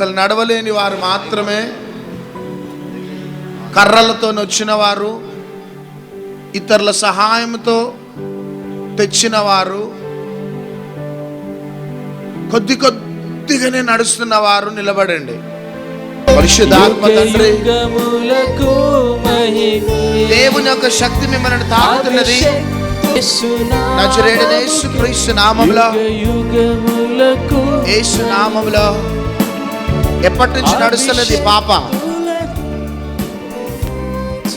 అసలు నడవలేని వారు మాత్రమే కర్రలతో వచ్చిన వారు ఇతరుల సహాయంతో తెచ్చిన వారు కొద్ది కొద్దిగానే నడుస్తున్న వారు నిలబడండి. పరిశుద్ధాత్మ తండ్రి. దేవుని యొక్క శక్తి మిమ్మల్ని తాకుతున్నది. యేసునామము నజరేయుడైన యేసుక్రీస్తు నామములో. యుగములకు యేసు నామములో ఎప్పటి నుంచి నడుస్తున్నది ఈ పాప?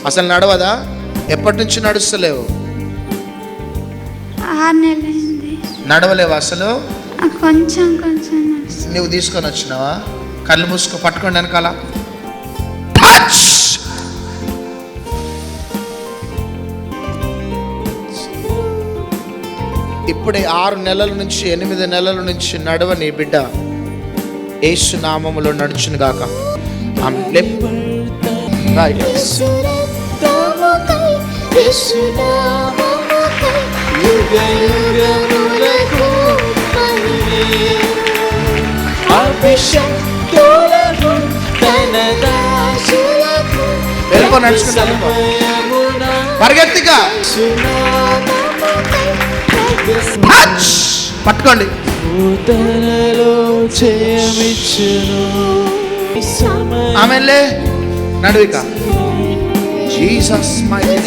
అసలు నడవదా? ఎప్పటి నుంచి నడుస్తలేవు? నడవలేవు అసలు? కొంచెం కొంచెం. నువ్వు తీసుకొని వచ్చినావా? కళ్ళు మూసుకో పట్టుకోండి వెనకాల! ఇప్పుడే ఆరు నెలల నుంచి ఎనిమిది నెలల నుంచి నడవని బిడ్డ. యేసు నామములో నడుచును గాక ఆమె లేపు. రా ఇక. యుగ యుగములకు మహిమే. అభిషక్తులకు తన దాసులకు వెళ్ళిపో నడుచుకుంటా వెళ్ళిపో. సమయమున పరిగెత్తిగా! పట్టుకోండి నూతనలో చేయమిచ్చును సమయం ఆమె నడువిక. జీసస్ మైటీ నేమ్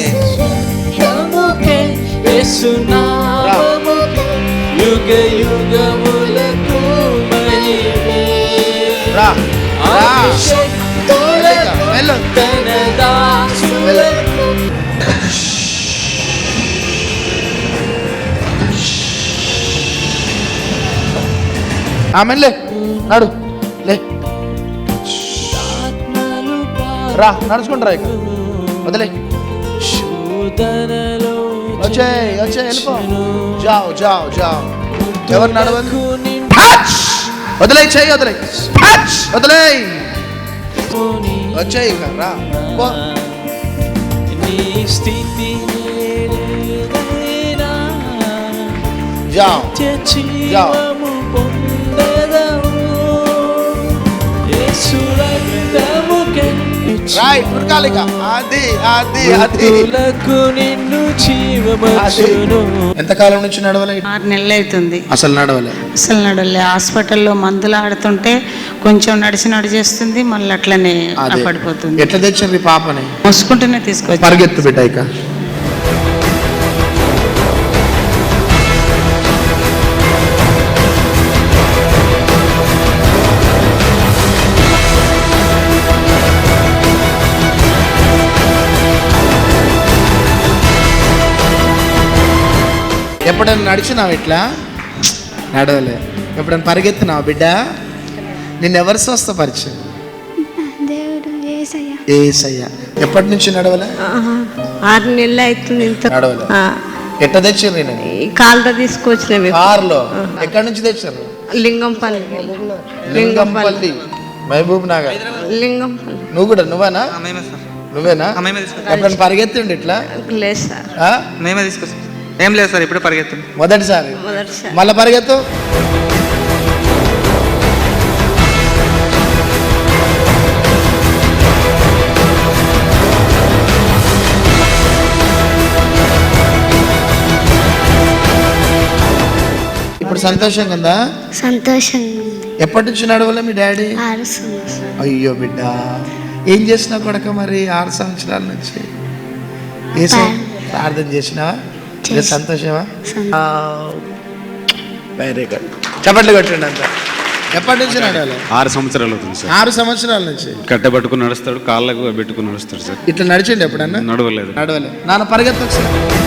నామముకే, యేసునామముకే, యుగ యుగములకు మహిమే. రా. రా. తన దాసులకు ఆమె లే. నడు. లే. రా నడుచుకుంటారా ఇక వదిలే. శోధనలో వచ్చే వచ్చే వెళ్ళిపో. జావ్ జావ్ జావ్. ఎవరు నడవదు? వదిలే చెయ్యి వదిలే. వదిలే. వచ్చే ఇక రా. స్థితి జావ్. రైట్ ఉరకాలి ఇక అది అది అది నిన్ను జీవమచ్చును. ఎంతకాలం నుంచి నడవలే? ఆరు నెలలు అవుతుంది అసలు నడవలే. అసలు నడలే హాస్పిటల్లో మందులు ఆడుతుంటే కొంచెం నడిచి నడిచేస్తుంది మళ్ళీ అట్లనే పడిపోతుంది. ఎట్లా తెచ్చింది పాపని? మోసుకుంటూనే తీసుకొచ్చి పరిగెత్తు బిడ్డ ఇక. ఎప్పుడైనా నడిచినావు ఇట్లా? నడవలే. ఎప్పుడైనా పరిగెత్తినావు బిడ్డ? నిన్నెవరు స్వస్థపరిచే? దేవుడు ఏసయ్య. ఎప్పటి నుంచి నడవలే? ఆరు నెలలు అవుతుంది ఇంత. నడవలే. ఎట్ట తెచ్చారు నేను ఈ కాలుతో తీసుకొచ్చినవి కార్లో? ఎక్కడి నుంచి తెచ్చారు లింగంపల్లి. లింగంపల్లి. మహబూబ్ నగర్ లింగంపల్లి. నువ్వు కూడా నువ్వేనా? నువ్వేనా? ఎప్పుడైనా పరిగెత్తుండి ఇట్లా? లేదు సార్. ఆ? మేమే తీసుకొచ్చాం. ఏం లేదు సార్ ఇప్పుడు పరిగెత్తుంది మొదటిసారి. మొదటిసారి. మళ్ళా పరిగెత్తు. ఇప్పుడు సంతోషం కదా సంతోషంగా ఉంది. ఎప్పటి నుంచి నడవలే మీ డాడీ? ఆరు సంవత్సరాలు. అయ్యో బిడ్డ. ఏం చేసినా కొడక మరి ఆరు సంవత్సరాల నుంచి? ఏసో ప్రార్థన చేసినావా? సంతోషమా? Very good. చప్పట్లు కొట్టండి అంత. ఎప్పటి నుంచి నడవాలి? ఆరు సంవత్సరాలు అవుతుంది సార్. ఆరు సంవత్సరాల నుంచి? కట్టె పట్టుకుని నడుస్తాడు కాళ్ళకు పెట్టుకుని నడుస్తాడు సార్. ఇట్లా నడిచిండి ఎప్పుడన్నా? నడవలేదు. నడవలే నాన్న పరిగెత్తు ఒకసారి.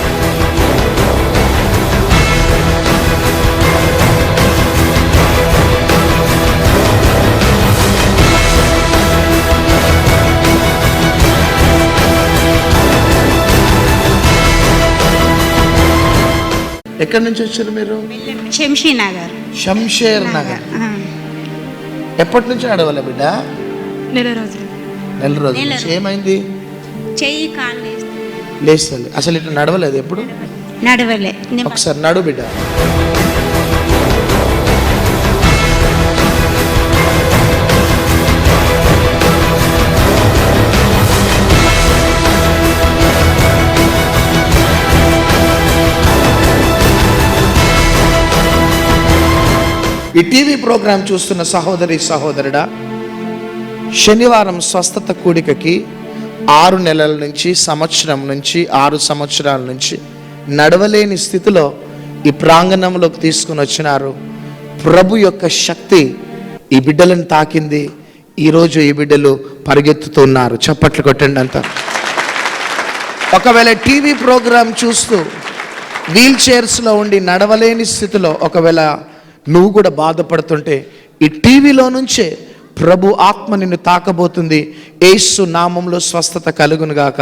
ఎక్కడి నుంచి వచ్చారు మీరు? శంషీ నగర్ శంషేర్ నగర్. ఎప్పటి నుంచి నడవలే బిడ్డ? నెల రోజులు. నెల రోజుల. నెల నుంచి ఏమైంది? చెయ్యి కాళ్ళు లేస్తుంది అసలు ఇట్లా నడవలేదు ఎప్పుడు? నడవలే. ఒకసారి నడు బిడ్డ. ఈ టీవీ ప్రోగ్రాం చూస్తున్న సహోదరి సహోదరుడా శనివారం స్వస్థత కూడికకి ఆరు నెలల నుంచి సంవత్సరం నుంచి ఆరు సంవత్సరాల నుంచి నడవలేని స్థితిలో ఈ ప్రాంగణంలోకి తీసుకుని వచ్చినారు. ప్రభు యొక్క శక్తి ఈ బిడ్డలను తాకింది. ఈరోజు ఈ బిడ్డలు పరిగెత్తుతున్నారు చప్పట్లు కొట్టండి అంత. ఒకవేళ టీవీ ప్రోగ్రాం చూస్తూ వీల్ చైర్స్లో ఉండి నడవలేని స్థితిలో ఒకవేళ నువ్వు కూడా బాధపడుతుంటే ఈ టీవీలో నుంచే ప్రభు ఆత్మ నిన్ను తాకబోతుంది. ఏసు నామంలో స్వస్థత కలుగునుగాక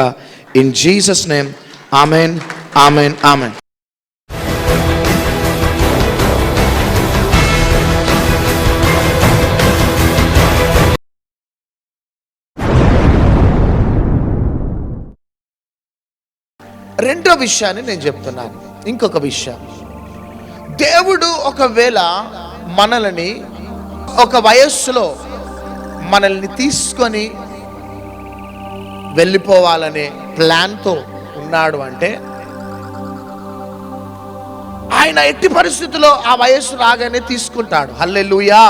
in Jesus name amen amen amen రెండో విషయాన్ని నేను చెప్తున్నాను. ఇంకొక విషయం. దేవుడు ఒకవేళ మనల్ని ఒక వయస్సులో మనల్ని తీసుకొని వెళ్ళిపోవాలనే ప్లాన్తో ఉన్నాడు అంటే ఆయన ఎట్టి పరిస్థితుల్లో ఆ వయస్సు రాగానే తీసుకుంటాడు. హల్లెలుయా.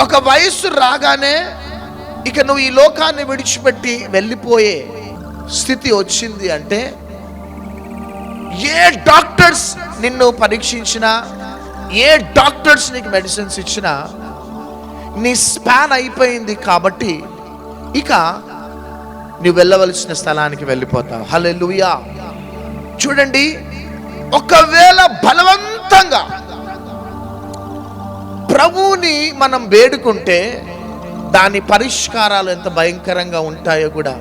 ఒక వయస్సు రాగానే ఇక నువ్వు ఈ లోకాన్ని విడిచిపెట్టి వెళ్ళిపోయే స్థితి వచ్చింది అంటే ఏ డాక్టర్స్ నిన్ను పరీక్షించినా ఏ డాక్టర్స్ నీకు మెడిసిన్స్ ఇచ్చినా నీ స్పాన్ అయిపోయింది కాబట్టి ఇక నువ్వు వెళ్ళవలసిన స్థలానికి వెళ్ళిపోతావు. హల్లెలూయా చూడండి ఒకవేళ బలవంతంగా ప్రభువుని మనం వేడుకుంటే దాని పరిష్కారాలు ఎంత భయంకరంగా ఉంటాయో కూడా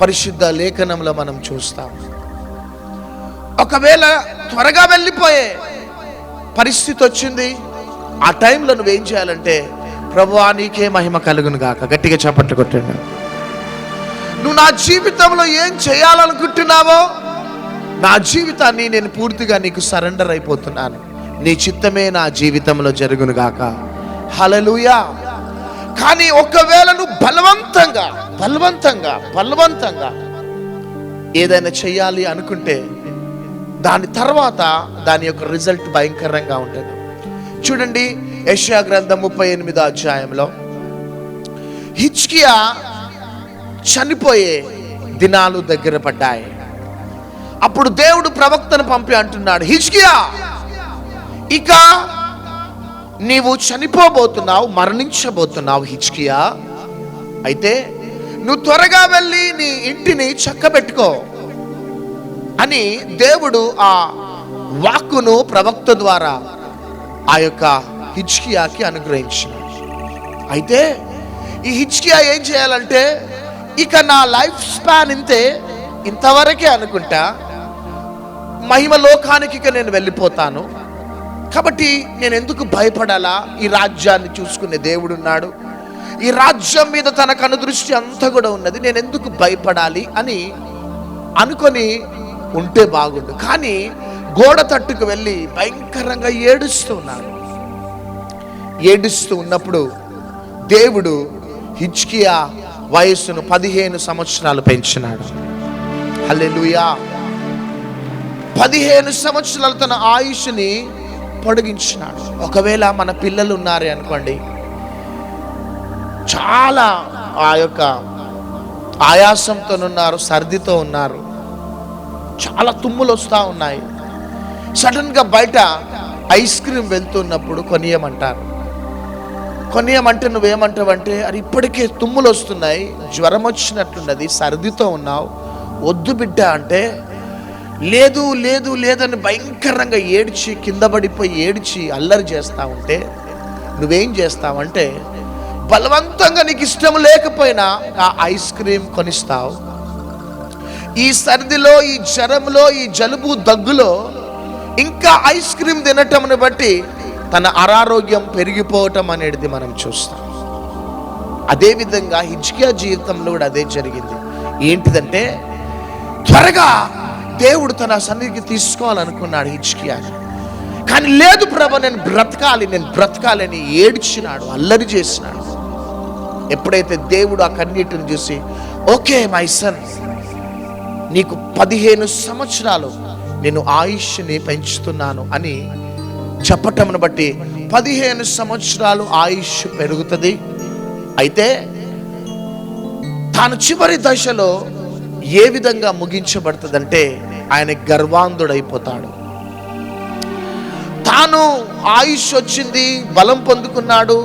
పరిశుద్ధ లేఖనంలో మనం చూస్తాం. ఒకవేళ త్వరగా వెళ్ళిపోయే పరిస్థితి వచ్చింది ఆ టైంలో నువ్వేం చేయాలంటే ప్రభువా నీకే మహిమ కలుగును గాక. గట్టిగా చప్పట్లు కొట్టండి. నువ్వు నా జీవితంలో ఏం చేయాలనుకుంటున్నావో నా జీవితాన్ని నేను పూర్తిగా నీకు సరెండర్ అయిపోతున్నాను. నీ చిత్తమే నా జీవితంలో జరుగును గాక. హలలుయా కానీ ఒకవేళ నువ్వు బలవంతంగా బలవంతంగా బలవంతంగా ఏదైనా చేయాలి అనుకుంటే దాని తర్వాత దాని యొక్క రిజల్ట్ భయంకరంగా ఉంటుంది. చూడండి యష్యా గ్రంథం ముప్పై ఎనిమిదో అధ్యాయంలో. హిచ్కియా చనిపోయే దినాలు దగ్గర పడ్డాయి. అప్పుడు దేవుడు ప్రవక్తను పంపి అంటున్నాడు హిచ్కియా ఇక నీవు చనిపోబోతున్నావు మరణించబోతున్నావు హిచ్కియా అయితే నువ్వు త్వరగా వెళ్ళి నీ ఇంటిని చక్కబెట్టుకో. అని దేవుడు ఆ వాక్కును ప్రవక్త ద్వారా ఆ యొక్క హిచ్కియాకి అనుగ్రహించినాడు. అయితే ఈ హిచ్కియా ఏం చేయాలంటే ఇక నా లైఫ్ స్పాన్ ఇంతే ఇంతవరకే అనుకుంటా మహిమ లోకానికి ఇక నేను వెళ్ళిపోతాను. కాబట్టి నేను ఎందుకు భయపడాలా? ఈ రాజ్యాన్ని చూసుకునే దేవుడు ఉన్నాడు. ఈ రాజ్యం మీద తన కనుదృష్టి అంతా కూడా ఉన్నది. నేను ఎందుకు భయపడాలి అని అనుకొని ఉంటే బాగుండు. కానీ గోడ తట్టుకు వెళ్ళి భయంకరంగా ఏడుస్తూ ఉన్నాడు ఏడుస్తూ ఉన్నప్పుడు దేవుడు హిచ్కియా వయస్సును పదిహేను సంవత్సరాలు పెంచినాడు. హల్లెలుయా. పదిహేను సంవత్సరాలు తన ఆయుష్ని పొడిగించినాడు. ఒకవేళ మన పిల్లలు ఉన్నారే అనుకోండి చాలా ఆ యొక్క ఆయాసంతో ఉన్నారు సర్దితో ఉన్నారు. చాలా తుమ్ములు వస్తూ ఉన్నాయి. సడన్గా బయట ఐస్ క్రీమ్ వెళ్తున్నప్పుడు కొనియమంటారు. కొనియమంటే నువ్వేమంటావంటే అది ఇప్పటికే తుమ్ములు వస్తున్నాయి జ్వరం వచ్చినట్లున్నది సర్దితో ఉన్నావు వద్దు బిడ్డ అంటే లేదు లేదు లేదని భయంకరంగా ఏడ్చి కింద పడిపోయి ఏడ్చి అల్లరి చేస్తా ఉంటే నువ్వేం చేస్తావంటే బలవంతంగా నీకు ఇష్టం లేకపోయినా ఆ ఐస్ క్రీమ్ కొనిస్తావు ఈ సర్దిలో ఈ జ్వరంలో ఈ జలుబు దగ్గులో ఇంకా ఐస్ క్రీమ్ తినటంని బట్టి తన అనారోగ్యం పెరిగిపోవటం అనేది మనం చూస్తాం. అదేవిధంగా హిజ్కియా జీవితంలో కూడా అదే జరిగింది. ఏంటిదంటే త్వరగా దేవుడు తన సన్నిధికి తీసుకోవాలనుకున్నాడు హిజ్కియా కానీ లేదు ప్రభ నేను బ్రతకాలి నేను బ్రతకాలని ఏడ్చినాడు అల్లరి చేసినాడు. ఎప్పుడైతే దేవుడు ఆ కన్నీటిని చూసి ఓకే మై సన్ నీకు పదిహేను సంవత్సరాలు నేను ఆయుష్ని పెంచుతున్నాను అని చెప్పటమును బట్టి పదిహేను సంవత్సరాలు ఆయుష్ పెరుగుతుంది. అయితే తాను చివరి దశలో ఏ విధంగా ముగించబడుతుందంటే ఆయన గర్వాంధుడైపోతాడు. తాను ఆయుష్ వచ్చింది బలం పొందుకున్నాడు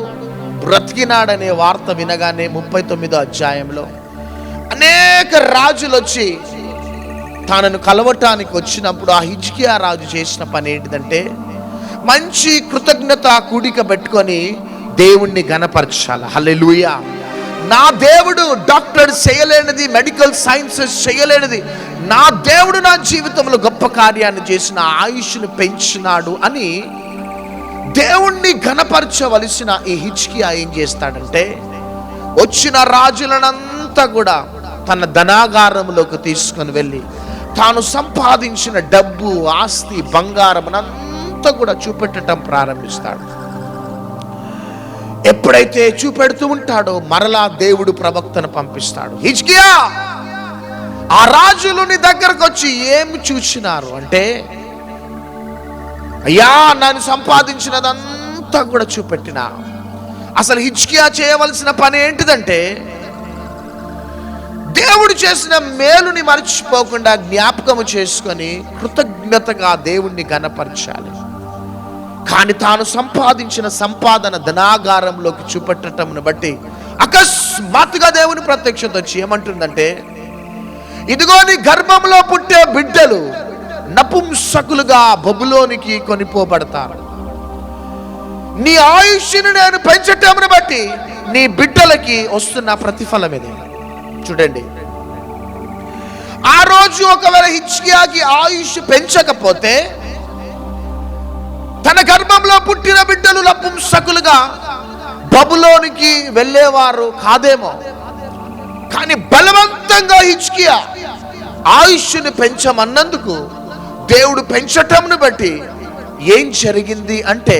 బ్రతికినాడనే వార్త వినగానే ముప్పై తొమ్మిదో అధ్యాయంలో అనేక రాజులు వచ్చి తనను కలవటానికి వచ్చినప్పుడు ఆ హిజ్కియా రాజు చేసిన పని ఏంటిదంటే మంచి కృతజ్ఞత కూడిక పెట్టుకొని దేవుణ్ణి గణపరచాలి హల్లెలూయా. నా దేవుడు డాక్టర్ చేయలేనిది మెడికల్ సైన్సెస్ చేయలేనిది నా దేవుడు నా జీవితంలో గొప్ప కార్యాన్ని చేసిన ఆయుష్ను పెంచినాడు అని దేవుణ్ణి ఘనపరచవలసిన ఈ హిచ్కియా ఏం చేస్తాడంటే వచ్చిన రాజులనంతా కూడా తన ధనాగారంలోకి తీసుకొని వెళ్ళి తాను సంపాదించిన డబ్బు ఆస్తి బంగారం అంతా కూడా చూపెట్టడం ప్రారంభిస్తాడు. ఎప్పుడైతే చూపెడుతూ ఉంటాడో మరలా దేవుడు ప్రవక్తను పంపిస్తాడు. హిజ్కియా ఆ రాజులుని దగ్గరకు వచ్చి ఏమి చూసినారు అంటే అయ్యా నన్ను సంపాదించినదంతా కూడా చూపెట్టిన. అసలు హిచ్కియా చేయవలసిన పని ఏంటిదంటే దేవుడు చేసిన మేలుని మర్చిపోకుండా జ్ఞాపకము చేసుకొని కృతజ్ఞతగా దేవుణ్ణి గనపరచాలి కానీ తాను సంపాదించిన సంపాదన ధనాగారంలోకి చూపెట్టటమును బట్టి అకస్మాత్తుగా దేవుని ప్రత్యక్షత వచ్చి ఏమంటుందంటే ఇదిగో నీ గర్భంలో పుట్టే బిడ్డలు నపుంసకులుగా బబులోనికి కొనిపోబడతారు. నీ ఆయుష్ని నేను పెంచటమును బట్టి నీ బిడ్డలకి వస్తున్న ప్రతిఫలం ఇది చూడండి. ఆ రోజు ఒకవేళ హిచ్కియాకి ఆయుష్ పెంచకపోతే తన గర్భంలో పుట్టిన బిడ్డలు నపుంసకులుగా బబులోనికి వెళ్ళేవారు కాదేమో. కానీ బలవంతంగా హిచ్కియా ఆయుష్ని పెంచమన్నందుకు దేవుడు పెంచటంను బట్టి ఏం జరిగింది అంటే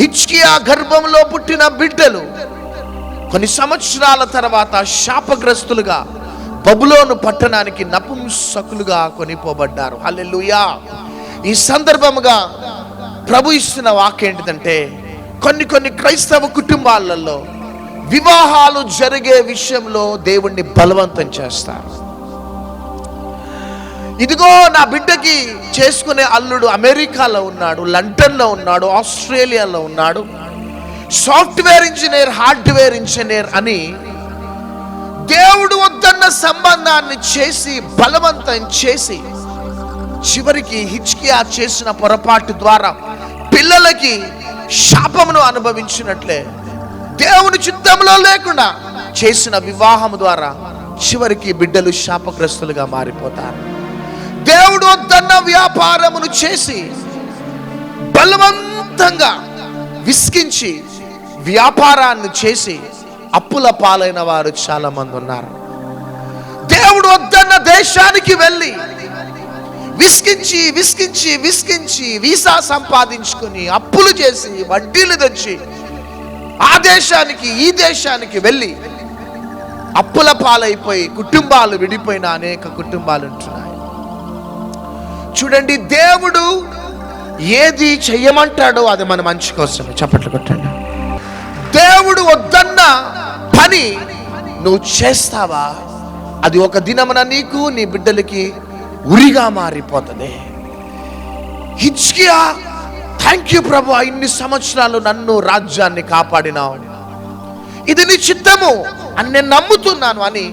హిచ్కియా గర్భంలో పుట్టిన బిడ్డలు కొన్ని సంవత్సరాల తర్వాత శాపగ్రస్తులుగా బబులోను పట్టణానికి నపుంసకులుగా కొనిపోబడ్డారు. హల్లెలుయా! ఈ సందర్భముగా ప్రభు ఇస్తున్న వాక్ ఏంటిదంటే కొన్ని కొన్ని క్రైస్తవ కుటుంబాలలో వివాహాలు జరిగే విషయంలో దేవుణ్ణి బలవంతం చేస్తారు. ఇదిగో నా బిడ్డకి చేసుకునే అల్లుడు అమెరికాలో ఉన్నాడు లండన్లో ఉన్నాడు ఆస్ట్రేలియాలో ఉన్నాడు. సాఫ్ట్వేర్ ఇంజనీర్ హార్డ్వేర్ ఇంజనీర్ అని దేవుడు వద్దన్న సంబంధాన్ని చేసి బలవంతం చేసి చివరికి హిచ్కియా చేసిన పొరపాటు ద్వారా పిల్లలకి శాపమును అనుభవించినట్లే దేవుని చిత్తంలో లేకుండా చేసిన వివాహం ద్వారా చివరికి బిడ్డలు శాపగ్రస్తులుగా మారిపోతారు. దేవుడు వద్దన్న వ్యాపారమును చేసి బలవంతంగా విసిగించి వ్యాపారాన్ని చేసి అప్పుల పాలైన వారు చాలా మంది ఉన్నారు. దేవుడు వద్దన్న దేశానికి వెళ్ళి విసికించి విసికించి విసికించి వీసా సంపాదించుకొని అప్పులు చేసి వడ్డీలు తెచ్చి ఆ దేశానికి ఈ దేశానికి వెళ్ళి అప్పుల పాలైపోయి కుటుంబాలు విడిపోయిన అనేక కుటుంబాలు ఉంటున్నాయి. చూడండి దేవుడు ఏది చెయ్యమంటాడో అది మన మంచి కోసమే. చప్పట్లు కొట్టండి. దేవుడు వద్దన్న పని నువ్వు చేస్తావా? అది ఒక దినమున నీకు నీ బిడ్డలకి ఉరిగా మారిపోతుంది హిచ్కియా థ్యాంక్ యూ ప్రభు ఇన్ని సంవత్సరాలు నన్ను రాజ్యాన్ని కాపాడినావు. ఇది నీ చిత్తము అని నేను నమ్ముతున్నాను అని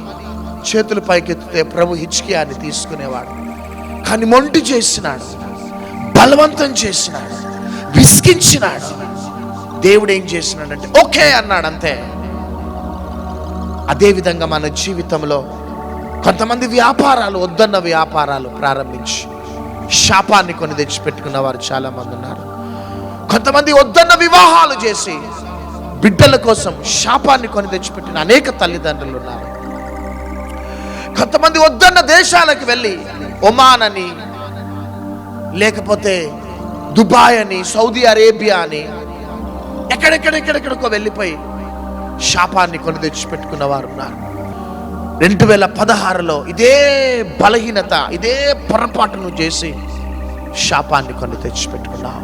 చేతులు పైకెత్తితే ప్రభు హిచ్కియాని తీసుకునేవాడు. కానీ మొండి చేసినాడు బలవంతం చేసినాడు విసిగించినాడు. దేవుడు ఏం చేసినాడంటే ఓకే అన్నాడు అంతే అదేవిధంగా మన జీవితంలో కొంతమంది వ్యాపారాలు వద్దన్న వ్యాపారాలు ప్రారంభించి శాపాన్ని కొని తెచ్చిపెట్టుకున్న వారు చాలా మంది ఉన్నారు. కొంతమంది వద్దన్న వివాహాలు చేసి బిడ్డల కోసం శాపాన్ని కొని తెచ్చిపెట్టిన అనేక తల్లిదండ్రులు ఉన్నారు. కొంతమంది వద్దన్న దేశాలకు వెళ్ళి ఒమాన్ అని లేకపోతే దుబాయ్ అని సౌదీ అరేబియా అని ఎక్కడెక్కడెక్కడెక్కడికో వెళ్ళిపోయి శాపాన్ని కొని తెచ్చిపెట్టుకున్న వారు ఉన్నారు. రెండు వేల పదహారులో ఇదే బలహీనత ఇదే పొరపాటును చేసి శాపాన్ని కొని తెచ్చిపెట్టుకున్నావు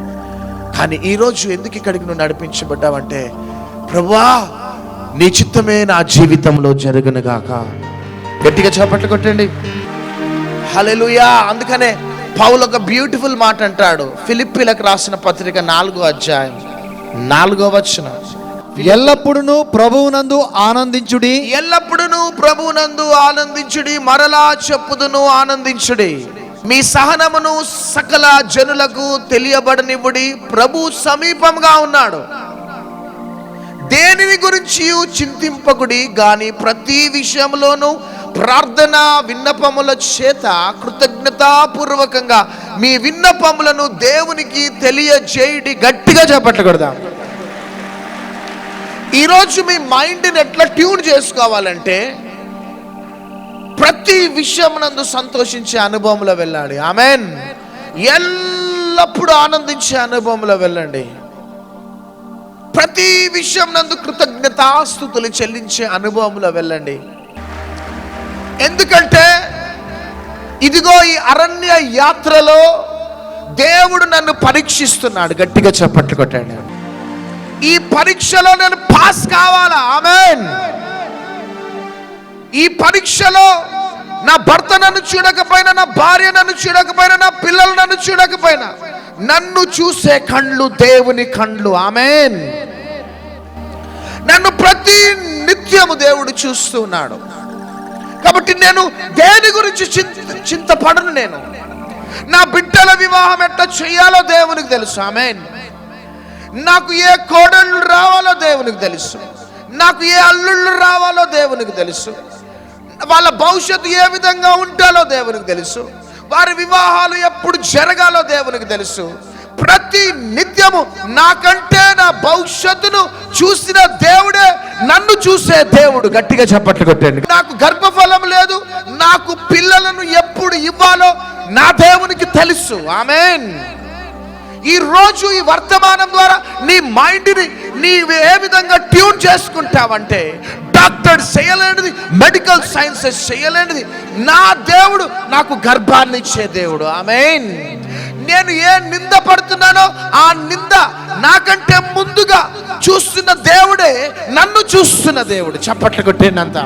కానీ ఈరోజు ఎందుకు ఇక్కడికి నువ్వు నడిపించబడ్డావంటే ప్రభా నీ చిత్తమే నా జీవితంలో జరుగునుగాక గట్టిగా చేపట్లు కొట్టండి. హలెలుయా అందుకనే పౌలు ఒక బ్యూటిఫుల్ మాట అంటాడు. ఫిలిప్పీలకు రాసిన పత్రిక నాలుగో అధ్యాయం. నాలుగో వచ్చిన ఎల్లప్పుడును ప్రభువునందు ఆనందించుడి. ఎల్లప్పుడును ప్రభువునందు ఆనందించుడి మరలా చెప్పుదును ఆనందించుడి. మీ సహనమును సకల జనులకు తెలియబడనివ్వుడి. ప్రభు సమీపంగా ఉన్నాడు. దేనిని గురించి చింతింపకుడి? గాని ప్రతి విషయంలోనూ ప్రార్థన విన్నపముల చేత కృతజ్ఞతాపూర్వకంగా మీ విన్నపములను దేవునికి తెలియజేయడి గట్టిగా చెప్పట్లకూడదాం ఈరోజు మీ మైండ్ని ఎట్లా ట్యూన్ చేసుకోవాలంటే ప్రతి విషయం నందు సంతోషించే అనుభవంలో వెళ్ళాలి. ఆమెన్. ఎల్లప్పుడూ ఆనందించే అనుభవంలో వెళ్ళండి. ప్రతి విషయం నందు కృతజ్ఞతాస్థుతులు చెల్లించే అనుభవంలో వెళ్ళండి. ఎందుకంటే ఇదిగో ఈ అరణ్య యాత్రలో దేవుడు నన్ను పరీక్షిస్తున్నాడు. గట్టిగా చప్పట్లు కొట్టాడు. ఈ పరీక్షలో నేను పాస్ కావాలా? ఆమెన్. ఈ పరీక్షలో నా భర్త నన్ను చూడకపోయినా నా భార్య నన్ను చూడకపోయినా నా పిల్లలు నన్ను చూడకపోయినా నన్ను చూసే కండ్లు దేవుని కండ్లు ఆమెన్. నన్ను ప్రతి నిత్యము దేవుడు చూస్తున్నాడు కాబట్టి నేను దేని గురించి చింత చింతపడను నేను. నా బిడ్డల వివాహం ఎట్లా చేయాలో దేవునికి తెలుసు. ఆమెన్. నాకు ఏ కోడళ్ళు రావాలో దేవునికి తెలుసు. నాకు ఏ అల్లుళ్ళు రావాలో దేవునికి తెలుసు. వాళ్ళ భవిష్యత్తు ఏ విధంగా ఉంటాలో దేవునికి తెలుసు. వారి వివాహాలు ఎప్పుడు జరగాలో దేవునికి తెలుసు. ప్రతి నిత్యము నాకంటే నా భవిష్యత్తును చూసిన దేవుడే నన్ను చూసే దేవుడు. గట్టిగా చప్పట్లు కొట్టండి. నాకు గర్భఫలం లేదు నాకు పిల్లలను ఎప్పుడు ఇవ్వాలో నా దేవునికి తెలుసు. ఆమెన్. ఈ రోజు ఈ వర్తమానం ద్వారా నీ మైండ్ని నీవు ఏ విధంగా ట్యూన్ చేసుకుంటావంటే డాక్టర్ చేయలేనిది మెడికల్ సైన్సెస్ చేయలేనిది. నా దేవుడు నాకు గర్భాన్ని ఇచ్చే దేవుడు. ఆమె నేను ఏ నింద పడుతున్నానో ఆ నింద నాకంటే ముందుగా చూస్తున్న దేవుడే నన్ను చూస్తున్న దేవుడు. చప్పట్లు కొట్టేనంత.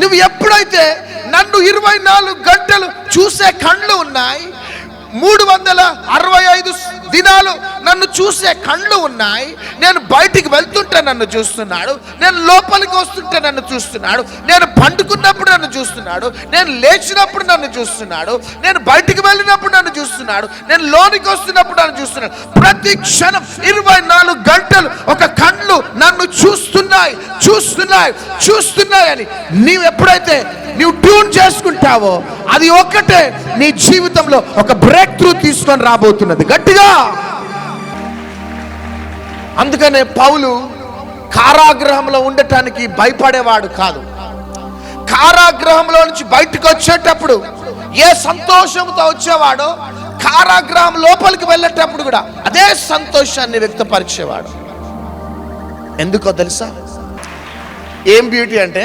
నువ్వు ఎప్పుడైతే నన్ను ఇరవై నాలుగు గంటలు చూసే కళ్ళు ఉన్నాయి మూడు వందల అరవై ఐదు దినాలు నన్ను చూసే కళ్ళు ఉన్నాయి. నేను బయటికి వెళ్తుంటే నన్ను చూస్తున్నాడు. నేను లోపలికి వస్తుంటే నన్ను చూస్తున్నాడు. నేను పండుకున్నప్పుడు నన్ను చూస్తున్నాడు. నేను లేచినప్పుడు నన్ను చూస్తున్నాడు. నేను బయటికి వెళ్ళినప్పుడు నన్ను చూస్తున్నాడు. నేను లోనికి వస్తున్నప్పుడు నన్ను చూస్తున్నాడు. ప్రతి క్షణం ఇరవై నాలుగు గంటలు ఒక కళ్ళు నన్ను చూస్తున్నాయి చూస్తున్నాయి చూస్తున్నాయి అని. నీవు ఎప్పుడైతే నీవు ట్యూన్ చేసుకుంటావో అది ఒక్కటే నీ జీవితంలో ఒక బ్రేక్ త్రూ తీసుకొని రాబోతున్నది. గట్టిగా! అందుకనే పౌలు కారాగృహంలో ఉండటానికి భయపడేవాడు కాదు. కారాగృహంలో నుంచి బయటకు వచ్చేటప్పుడు ఏ సంతోషంతో వచ్చేవాడో కారాగృహం లోపలికి వెళ్ళేటప్పుడు కూడా అదే సంతోషాన్ని వ్యక్తపరిచేవాడు. ఎందుకో తెలుసా? ఏం బ్యూటీ అంటే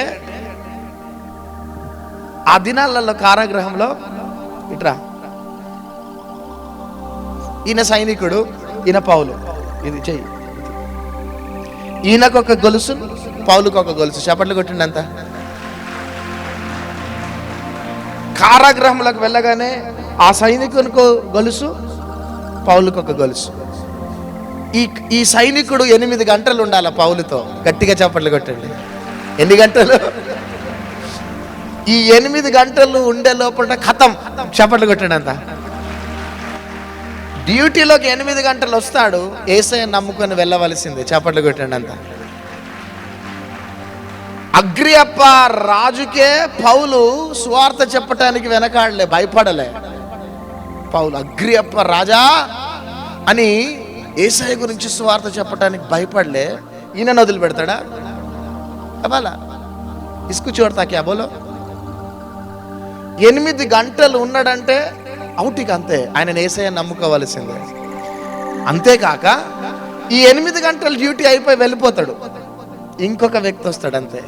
ఆ దినాలలో కారాగృహంలో ఇట్రా. ఈయన సైనికుడు ఈయన పౌలు. ఇది చెయ్యి. ఈయనకు ఒక గొలుసు పౌలుకు ఒక గొలుసు. చప్పట్లు కొట్టిండంత. కారాగృహంలోకి వెళ్ళగానే ఆ సైనికునికి గొలుసు పౌలుకు ఒక గొలుసు. ఈ ఈ సైనికుడు ఎనిమిది గంటలు ఉండాలి పౌలుతో? గట్టిగా చప్పట్లు కొట్టండి. ఎన్ని గంటలు? ఈ ఎనిమిది గంటలు ఉండే లోపల కథం. చప్పట్లు కొట్టండి అంత. డ్యూటీలోకి ఎనిమిది గంటలు వస్తాడు ఏసఐ నమ్ముకొని వెళ్ళవలసిందే. చప్పట్లు కొట్టండి అంత. అగ్రియప్ప రాజుకే పౌలు స్వార్థ చెప్పటానికి వెనకాడలే భయపడలే. పౌలు అగ్రియప్ప రాజా అని ఏసఐ గురించి స్వార్థ చెప్పటానికి భయపడలే. ఈయన వదిలి పెడతాడా ఇసుకు చూడతా అబోలో బోలో ఎనిమిది గంటలు ఉన్నాడంటే అవుటికి అంతే. ఆయన ఏసయ్య నమ్ముకోవలసిందే. అంతేకాక ఈ ఎనిమిది గంటల డ్యూటీ అయిపోయి వెళ్ళిపోతాడు. ఇంకొక వ్యక్తి వస్తాడు అంతే.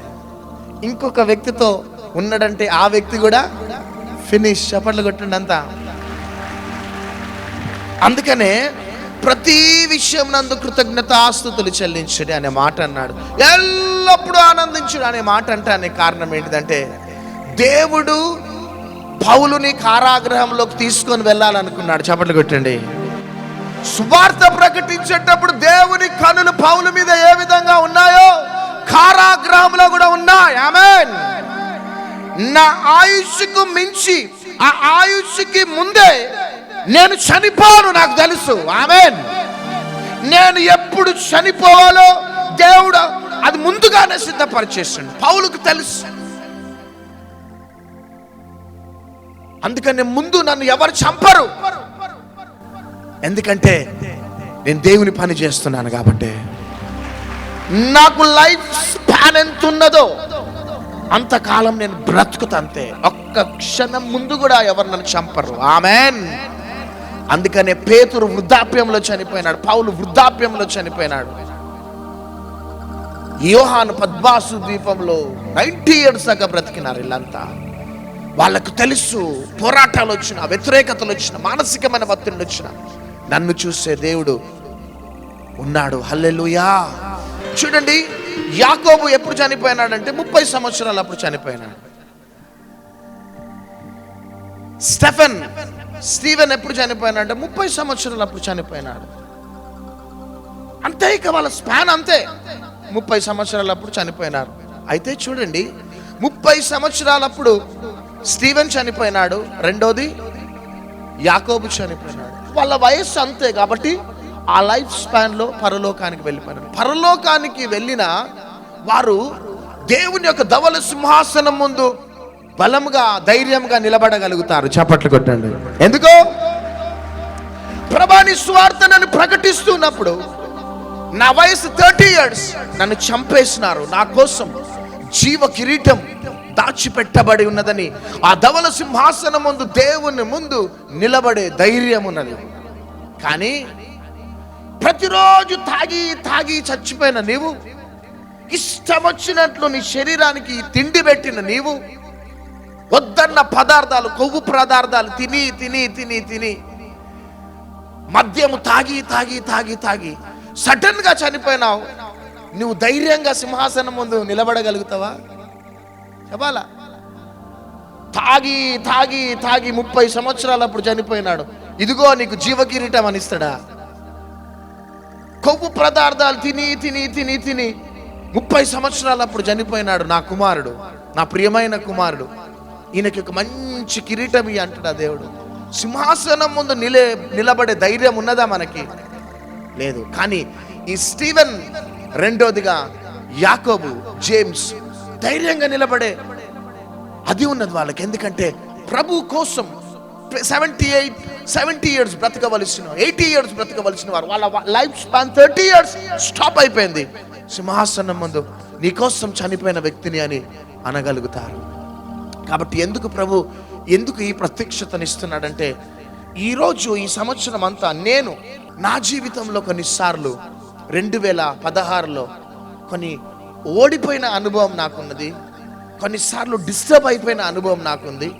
ఇంకొక వ్యక్తితో ఉన్నాడంటే ఆ వ్యక్తి కూడా ఫినిష్ చప్పట్లు కొట్టండి అంతా. అందుకనే ప్రతి విషయం నందు కృతజ్ఞతాస్తుతులు చెల్లించుడి అనే మాట అన్నాడు. ఎల్లప్పుడూ ఆనందించుడు అనే మాట అంటే అనే కారణం ఏంటిదంటే దేవుడు పౌలుని కారాగృహంలోకి తీసుకొని వెళ్ళాలనుకున్నాడు. చప్పట్లు కొట్టండి. సువార్త ప్రకటించేటప్పుడు దేవుని కనులు పౌలు మీద ఏ విధంగా ఉన్నాయో కారాగ్రహంలో కూడా ఉన్నాయి. ఆమెన్. నా ఆయుష్కు మించి ఆ ఆయుష్కి ముందే నేను చనిపోను నాకు తెలుసు. ఆమెన్. నేను ఎప్పుడు చనిపోవాలో దేవుడు అది ముందుగానే సిద్ధపరిచేసిండు పౌలుకు తెలుసు. అందుకని ముందు నన్ను ఎవరు చంపరు. ఎందుకంటే నేను దేవుని పని చేస్తున్నాను కాబట్టి. నాకు లైఫ్ స్పాన్ ఎంత ఉన్నదో అంతకాలం నేను బ్రతుకుతా అంతే. ఒక్క క్షణం ముందు కూడా ఎవరు నన్ను చంపరు. ఆమెన్. అందుకనే పేతురు వృద్ధాప్యంలో చనిపోయినాడు పౌలు వృద్ధాప్యంలో చనిపోయినాడు. యోహాను పద్మాసు ద్వీపంలో నైంటీ ఇయర్స్ దాకా బ్రతికినారు వీళ్ళంతా. వాళ్ళకు తెలుసు పోరాటాలు వచ్చిన వ్యతిరేకతలు వచ్చిన మానసికమైన ఒత్తిళ్ళు వచ్చిన. నన్ను చూసే దేవుడు ఉన్నాడు. హల్లెలుయా. చూడండి యాకోబు ఎప్పుడు చనిపోయినాడంటే ముప్పై సంవత్సరాలు అప్పుడు చనిపోయినాడు. స్టెఫెన్ స్టీవెన్ ఎప్పుడు చనిపోయినాడంటే ముప్పై సంవత్సరాలు అప్పుడు చనిపోయినాడు. అంతే ఇక వాళ్ళ స్పాన్ అంతే. ముప్పై సంవత్సరాలు అప్పుడు చనిపోయినారు. అయితే చూడండి ముప్పై సంవత్సరాలప్పుడు స్టీవెన్ చనిపోయినాడు రెండోది యాకోబు చనిపోయినాడు. వాళ్ళ వయస్సు అంతే కాబట్టి ఆ లైఫ్ స్పాన్లో పరలోకానికి వెళ్ళిపోయినారు పరలోకానికి వెళ్ళిన వారు దేవుని యొక్క ధవల సింహాసనం ముందు బలంగా ధైర్యంగా నిలబడగలుగుతారు. చప్పట్లు కొట్టండి. ఎందుకో? ప్రభాని స్వార్థ నన్ను ప్రకటిస్తున్నప్పుడు నా వయసు థర్టీ ఇయర్స్ నన్ను చంపేసినారు. నా కోసం జీవ కిరీటం దాచిపెట్టబడి ఉన్నదని ఆ ధవల సింహాసనం ముందు దేవుని ముందు నిలబడే ధైర్యం ఉన్నది. కానీ ప్రతిరోజు తాగి తాగి చచ్చిపోయిన నీవు ఇష్టం వచ్చినట్లు నీ శరీరానికి తిండి పెట్టిన నీవు వద్దన్న పదార్థాలు కొవ్వు పదార్థాలు తిని తిని తిని తిని మద్యము తాగి తాగి తాగి తాగి సడన్గా చనిపోయినావు. నువ్వు ధైర్యంగా సింహాసనం ముందు నిలబడగలుగుతావా? చెప్పాలా తాగి తాగి తాగి ముప్పై సంవత్సరాలు అప్పుడు చనిపోయినాడు. ఇదిగో నీకు జీవకిరీటం అని ఇస్తాడా కొవ్వు పదార్థాలు తిని తిని తిని తిని ముప్పై సంవత్సరాలు అప్పుడు చనిపోయినాడు నా కుమారుడు నా ప్రియమైన కుమారుడు. ఈయనకి ఒక మంచి కిరీటం ఇయ్యి అంటాడా దేవుడు. సింహాసనం ముందు నిలే నిలబడే ధైర్యం ఉన్నదా మనకి? లేదు. కానీ ఈ స్టీవెన్ రెండోదిగా యాకోబు జేమ్స్ ధైర్యంగా నిలబడే అది ఉన్నది వాళ్ళకి. ఎందుకంటే ప్రభు కోసం సెవెంటీ ఎయిట్ సెవెంటీ ఇయర్స్ బ్రతకవలసిన ఎయిటీ ఇయర్స్ బ్రతకవలసిన వారు. వాళ్ళ life span thirty years stop అయిపోయింది. సింహాసనం ముందు నీకోసం చనిపోయిన వ్యక్తిని అని అనగలుగుతారు. కాబట్టి ఎందుకు ప్రభు ఎందుకు ఈ ప్రత్యక్షతనిస్తున్నాడంటే ఈరోజు ఈ సంవత్సరం అంతా నేను నా జీవితంలో కొన్నిసార్లు రెండు వేల పదహారులో కొన్ని ఓడిపోయిన అనుభవం నాకున్నది. కొన్నిసార్లు డిస్టర్బ్ అయిపోయిన అనుభవం నాకుంది.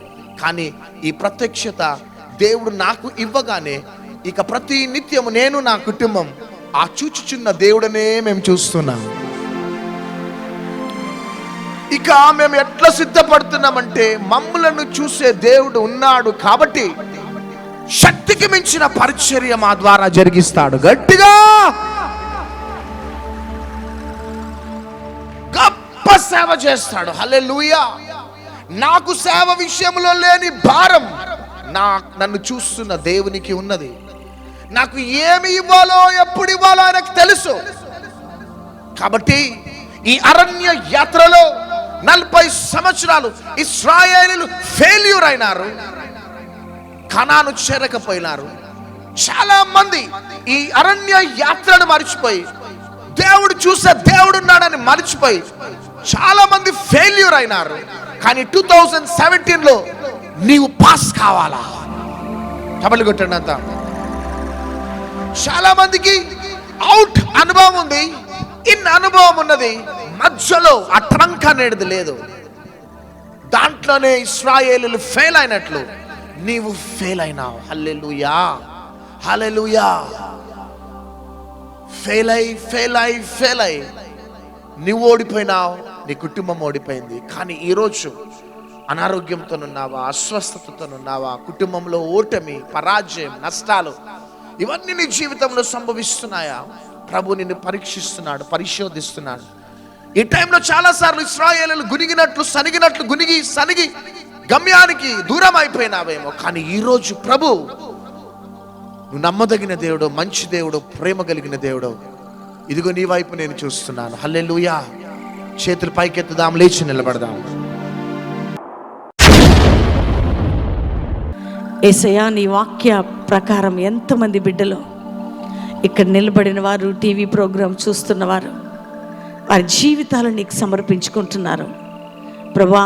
కానీ ఈ ప్రత్యక్షత దేవుడు నాకు ఇవ్వగానే ఇక ప్రతి నిత్యం నేను నా కుటుంబం ఆ చూచుచున్న దేవుడనే మేము చూస్తున్నాం. ఇక మేము ఎట్లా సిద్ధపడుతున్నామంటే మమ్ములను చూసే దేవుడు ఉన్నాడు కాబట్టి శక్తికి మించిన పరిచర్య మా ద్వారా జరిగిస్తాడు. గట్టిగా సేవ చేస్తాడు. హలే నాకు సేవ విషయంలో లేని భారం నా నన్ను చూస్తున్న దేవునికి ఉన్నది. నాకు ఏమి ఇవ్వాలో ఎప్పుడు ఇవ్వాలో ఆయనకు తెలుసు. కాబట్టి ఈ అరణ్య యాత్రలో నలభై సంవత్సరాలు ఇస్రాయేలీలు ఫెయిల్యూర్ అయినారు. కణాను చేరకపోయినారు. చాలా మంది ఈ అరణ్య యాత్రను మర్చిపోయి దేవుడు చూసే దేవుడున్నాడని మర్చిపోయి చాలా మంది ఫెయిల్యూర్ అయినారు. కానీ టూ థౌజండ్ సెవెంటీన్లో నీవు పాస్ కావాలా? కబలి కొట్టండి అంతా. చాలా మందికి అవుట్ అనుభవం ఉంది ఇన్ అనుభవం ఉన్నది. మధ్యలో ఆ ట్రంక్ అనేది లేదు. దాంట్లోనే ఇస్రాయేలు ఫెయిల్ అయినట్లు. నీవు ఫెయిల్ అయినావు. హల్లెలుయా. హల్లెలుయా. ఫెయిల్ అయి ఫెయిల్ అయి ఫెయిల్ అయి. నువ్వు ఓడిపోయినావు. నీ కుటుంబం ఓడిపోయింది. కానీ ఈరోజు అనారోగ్యంతోనున్నావా అస్వస్థతతోనున్నావా అస్వస్థతతో ఉన్నావా కుటుంబంలో ఓటమి పరాజయం నష్టాలు ఇవన్నీ నీ జీవితంలో సంభవిస్తున్నాయా? ప్రభు నిన్ను పరీక్షిస్తున్నాడు పరిశోధిస్తున్నాడు. ఈ టైంలో చాలాసార్లు ఇస్రాయేలు గునిగినట్లు సనిగినట్లు గునిగి సనిగి గమ్యానికి దూరం అయిపోయినావేమో కానీ ఈరోజు ప్రభు నువ్వు నమ్మదగిన దేవుడు మంచి దేవుడు ప్రేమ కలిగిన దేవుడు. ఇదిగో నీ వైపు నేను చూస్తున్నాను. హల్లెలూయా. చేతులు పైకెత్తుదాం లేచి నిలబడదాం. ఏసయా నీ వాక్య ప్రకారం ఎంతమంది బిడ్డలు ఇక్కడ నిలబడిన వారు టీవీ ప్రోగ్రాం చూస్తున్నవారు వారి జీవితాలను నీకు సమర్పించుకుంటున్నారు. ప్రభా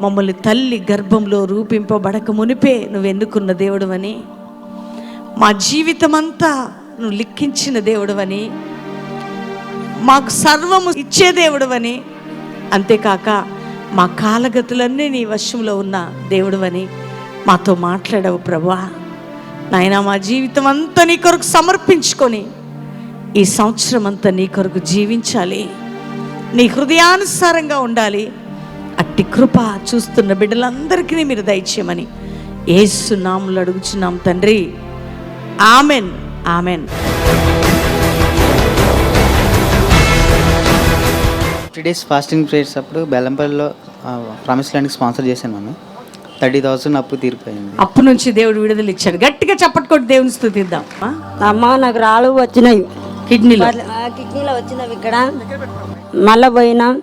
మమ్మల్ని తల్లి గర్భంలో రూపింపబడక మునిపే నువ్వు ఎన్నుకున్న దేవుడవని మా జీవితమంతా నువ్వు లిఖించిన దేవుడవని మాకు సర్వము ఇచ్చే దేవుడవని అంతేకాక మా కాలగతులన్నీ నీ వశంలో ఉన్న దేవుడవని మాతో మాట్లాడవు ప్రభా. నాయన మా జీవితం అంతా నీ కొరకు సమర్పించుకొని ఈ సంవత్సరం అంతా నీ కొరకు జీవించాలి. నీ హృదయానుసారంగా ఉండాలి. అట్టి కృప చూస్తున్న బిడ్డలందరికీ మీరు దయచేయమని ఏసునాములు అడుగుచున్నాం తండ్రి. Amen. Amen. Three days fasting prayers అప్పుడు బెల్లంపల్లిలో ప్రామిస్ ల్యాండ్కి స్పాన్సర్ చేశాను మమ్మీ. థర్టీ థౌసండ్ అప్పు తీరిపోయింది. అప్పు నుంచి దేవుడు విడుదల ఇచ్చాడు. గట్టిగా చప్పట్టుకోటి దేవుని స్థుతిద్దాం. ఆ? అమ్మ నాకు రాళ్ళు వచ్చినాయి. కిడ్నీలో. ఆ కిడ్నీలో వచ్చినవి ఇక్కడ. మళ్ళీ పోయినా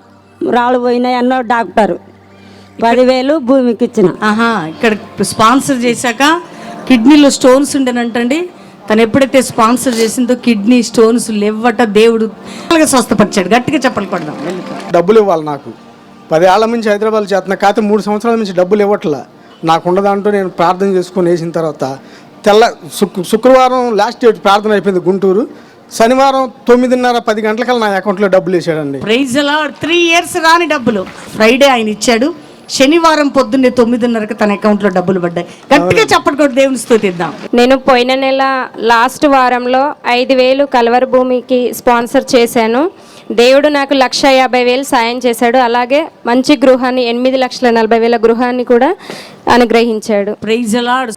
రాళ్ళు పోయినాయి అన్న డాక్టర్. పదివేలు భూమికి ఇచ్చిన ఆహా ఇక్కడ స్పాన్సర్ చేశాక కిడ్నీలో స్టోన్స్ ఉండేనంటండి. తను ఎప్పుడైతే స్పాన్సర్ చేసిందో కిడ్నీ స్టోన్స్ లేవట దేవుడు స్వస్థపరిచాడు. గట్టిగా చెప్పలు కొడదాం. వెళ్ళిపో డబ్బులు ఇవ్వాలి నాకు. పదేళ్ళ నుంచి హైదరాబాద్ చేస్తున్నా. కాకపోతే మూడు సంవత్సరాల నుంచి డబ్బులు ఇవ్వట్లా. నాకు ఉన్నదాంట్లో నేను ప్రార్థన చేసుకొని వేసిన తర్వాత తెల్ల శుక్ శుక్రవారం లాస్ట్ డేట్ ప్రార్థన అయిపోయింది గుంటూరు. శనివారం తొమ్మిదిన్నర పది గంటలకల్లా నా అకౌంట్లో డబ్బులు వేసాడండి. ప్రైజ్ త్రీ ఇయర్స్ రాని డబ్బులు. ఫ్రైడే ఆయన ఇచ్చాడు. శనివారం పొద్దున్నే తొమ్మిదిన్నరకు తన అకౌంట్లో డబ్బులు పడ్డాయి. గట్టిగా చప్పటి కొట్టి దేవుని స్థుతిద్దాం. నేను పోయిన నెల లాస్ట్ వారంలో ఐదు వేలు కలవర భూమికి స్పాన్సర్ చేశాను. దేవుడు నాకు లక్ష యాభై వేలు సాయం చేశాడు. అలాగే మంచి గృహాన్ని ఎనిమిది లక్షల నలభై వేల గృహాన్ని కూడా అనుగ్రహించాడు. ప్రైజ్ అలాడ్